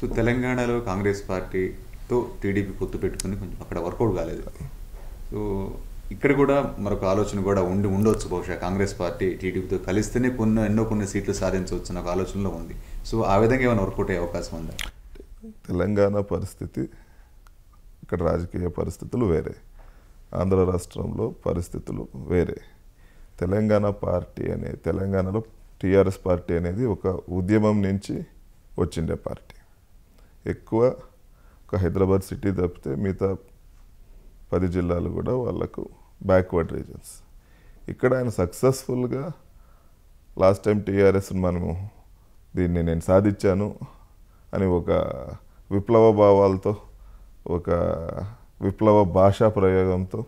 So తెలంగాణలో కాంగ్రెస్ పార్టీతో TDP పొత్తు పెట్టుకుని కొంచెం అక్కడ వర్కౌట్ కాలేదు. సో ఇక్కడ కూడా మరొక ఆలోచన కూడా ఉండి ఉండొచ్చు బహుశా కాంగ్రెస్ పార్టీ టీడీపీతో కలిస్తేనే కొన్ని ఎన్నో కొన్ని సీట్లు సాధించవచ్చు అన్న ఒక ఆలోచనలో ఉంది. సో ఆ విధంగా ఏమైనా వర్కౌట్ అయ్యే అవకాశం ఉందా? తెలంగాణ పరిస్థితి ఇక్కడ రాజకీయ పరిస్థితులు వేరే. ఆంధ్ర రాష్ట్రంలో పరిస్థితులు వేరే. తెలంగాణ పార్టీ అనే తెలంగాణలో టీఆర్ఎస్ పార్టీ అనేది ఒక ఉద్యమం నుంచి వచ్చిండే పార్టీ. ఎక్కువ ఒక హైదరాబాద్ సిటీ తప్పితే మిగతా పది జిల్లాలు కూడా వాళ్ళకు బ్యాక్వర్డ్ రీజన్స్ ఇక్కడ ఆయన సక్సెస్ఫుల్గా లాస్ట్ టైం టీఆర్ఎస్ మనము దీన్ని నేను సాధించాను అని ఒక విప్లవ భావాలతో ఒక విప్లవ భాషా ప్రయోగంతో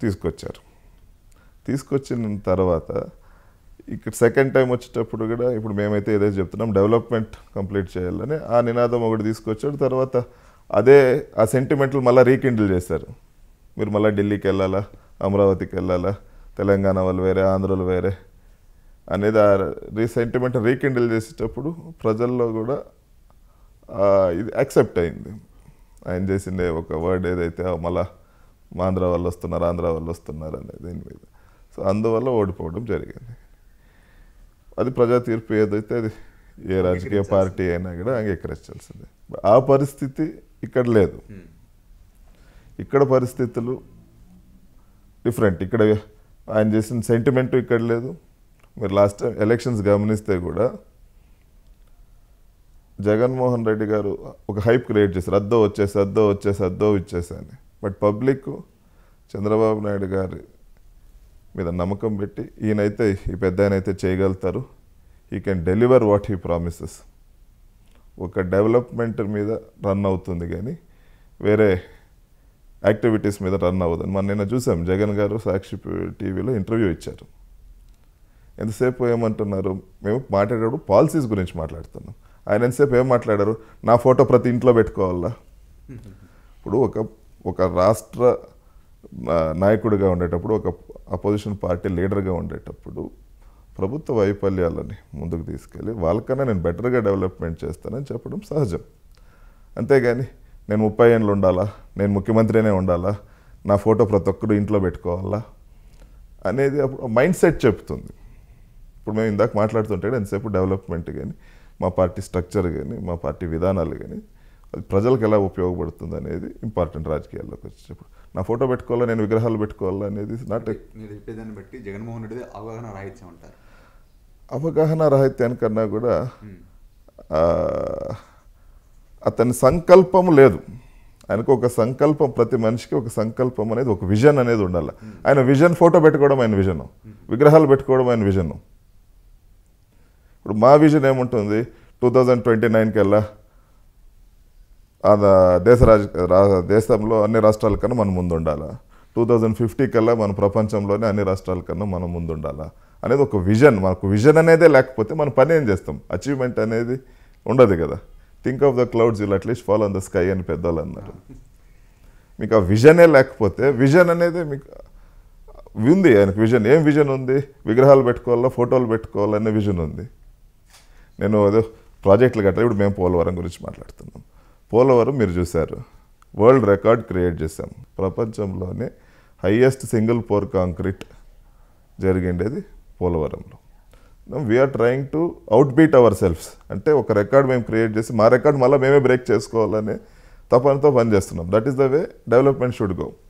తీసుకొచ్చారు. తీసుకొచ్చిన తర్వాత ఇక్కడ సెకండ్ టైం వచ్చేటప్పుడు కూడా ఇప్పుడు మేమైతే ఏదైతే చెప్తున్నాం డెవలప్మెంట్ కంప్లీట్ చేయాలని. ఆ నినాదం ఒకటి తీసుకొచ్చాడు తర్వాత అదే ఆ సెంటిమెంట్లు మళ్ళీ రీకిండిల్ చేశారు. మీరు మళ్ళీ ఢిల్లీకి వెళ్ళాలా అమరావతికి వెళ్ళాలా తెలంగాణ వాళ్ళు వేరే ఆంధ్రలో వేరే అనేది ఆ రీ సెంటిమెంట్ రీకిండిల్ చేసేటప్పుడు ప్రజల్లో కూడా ఇది యాక్సెప్ట్ అయింది. ఆయన చేసిండే ఒక వర్డ్ ఏదైతే మళ్ళీ మళ్ళా మా ఆంధ్ర వాళ్ళు వస్తున్నారు ఆంధ్ర వాళ్ళు వస్తున్నారు అనేది దీని మీద. సో అందువల్ల ఓడిపోవడం జరిగింది. అది ప్రజా తీర్పు ఏదైతే అది ఏ రాజకీయ పార్టీ అయినా కూడా అంగీకరించాల్సిందే. ఆ పరిస్థితి ఇక్కడ లేదు. ఇక్కడ పరిస్థితులు డిఫరెంట్. ఇక్కడ ఆయన చేసిన సెంటిమెంట్ ఇక్కడ లేదు. మీరు లాస్ట్ టైం ఎలక్షన్స్ గమనిస్తే కూడా జగన్మోహన్ రెడ్డి గారు ఒక హైప్ క్రియేట్ చేశారు. అద్దో వచ్చేసి అద్దో వచ్చేసి అద్దో ఇచ్చేసి అని. బట్ పబ్లిక్ చంద్రబాబు నాయుడు గారి మీద నమ్మకం పెట్టి ఈయనైతే ఈ పెద్ద ఆయన అయితే చేయగలుగుతారు. ఈ can deliver what he promises ఒక డెవలప్మెంట్ మీద రన్ అవుతుంది కానీ వేరే యాక్టివిటీస్ మీద రన్ అవ్వదని మనం నిన్న చూసాం జగన్ గారు సాక్షి టీవీలో ఇంటర్వ్యూ ఇచ్చారు. ఎంతసేపు ఏమంటున్నారు? మేము మాట్లాడేటప్పుడు పాలసీస్ గురించి మాట్లాడుతున్నాం. ఆయన ఎంతసేపు ఏం మాట్లాడారు? నా ఫోటో ప్రతి ఇంట్లో పెట్టుకోవాలా? ఇప్పుడు ఒక ఒక రాష్ట్ర నాయకుడిగా ఉండేటప్పుడు ఒక అపోజిషన్ పార్టీ లీడర్గా ఉండేటప్పుడు ప్రభుత్వ వైఫల్యాలని ముందుకు తీసుకెళ్ళి వాళ్ళకన్నా నేను బెటర్గా డెవలప్మెంట్ చేస్తానని చెప్పడం సహజం. అంతేగాని నేను ముప్పై ఏళ్ళు ఉండాలా? నేను ముఖ్యమంత్రినే ఉండాలా? నా ఫోటో ప్రతి ఒక్కరు ఇంట్లో పెట్టుకోవాలా? అనేది అప్పుడు మైండ్ సెట్ చెప్తుంది. ఇప్పుడు మేము ఇందాక మాట్లాడుతుంటే ఎంతసేపు డెవలప్మెంట్ కానీ మా పార్టీ స్ట్రక్చర్ కానీ మా పార్టీ విధానాలు కానీ అది ప్రజలకు ఎలా ఉపయోగపడుతుంది అనేది ఇంపార్టెంట్ రాజకీయాల్లోకి వచ్చేటప్పుడు. నా ఫోటో పెట్టుకోవాలా నేను విగ్రహాలు పెట్టుకోవాలా అనేది నాట్ మీరు చెప్పేదాన్ని బట్టి జగన్మోహన్ రెడ్డి అవగాహన రాహిత్యం అంటారు. అవగాహన రాహిత్యానికన్నా కూడా అతని సంకల్పం లేదు. ఆయనకు ఒక సంకల్పం ప్రతి మనిషికి ఒక సంకల్పం అనేది ఒక విజన్ అనేది ఉండాలి. ఆయన విజన్ ఫోటో పెట్టుకోవడం ఆయన విజన్ విగ్రహాలు పెట్టుకోవడం ఆయన విజన్ ఇప్పుడు మా విజన్ ఏముంటుంది? టూ థౌజండ్ ట్వంటీ నైన్కి వెళ్ళా. దేశ రాజ దేశంలో అన్ని రాష్ట్రాల కన్నా మనం ముందు ఉండాలా టూ థౌజండ్ ఫిఫ్టీ కల్లా మన ప్రపంచంలోనే అన్ని రాష్ట్రాల కన్నా మనం ముందు ఉండాలా అనేది ఒక విజన్ మనకు విజన్ అనేదే లేకపోతే మనం పని ఏం చేస్తాం? అచీవ్మెంట్ అనేది ఉండదు కదా. Think of the clouds you'll at least follow on the sky అని పెద్దవాళ్ళు అన్నారు. మీకు ఆ విజనే లేకపోతే విజన్ అనేది మీకు ఉంది. ఆయనకు విజన్ ఏం విజన్ ఉంది? విగ్రహాలు పెట్టుకోవాలా? ఫోటోలు పెట్టుకోవాలనే విజన్ ఉంది. నేను ఏదో ప్రాజెక్టులు కట్టాలి. ఇప్పుడు మేము పోలవరం గురించి మాట్లాడుతున్నాం. పోలవరం మీరు చూశారు. వరల్డ్ రికార్డ్ క్రియేట్ చేశాం. ప్రపంచంలోనే హయ్యెస్ట్ సింగిల్ పోర్ కాంక్రీట్ జరిగిండేది పోలవరంలో. We're trying to out beat our selves అంటే ఒక రికార్డ్ మేము క్రియేట్ చేసి మా రికార్డ్ మళ్ళీ మేమే బ్రేక్ చేసుకోవాలనే తపనతో పనిచేస్తున్నాం. That is the way development should go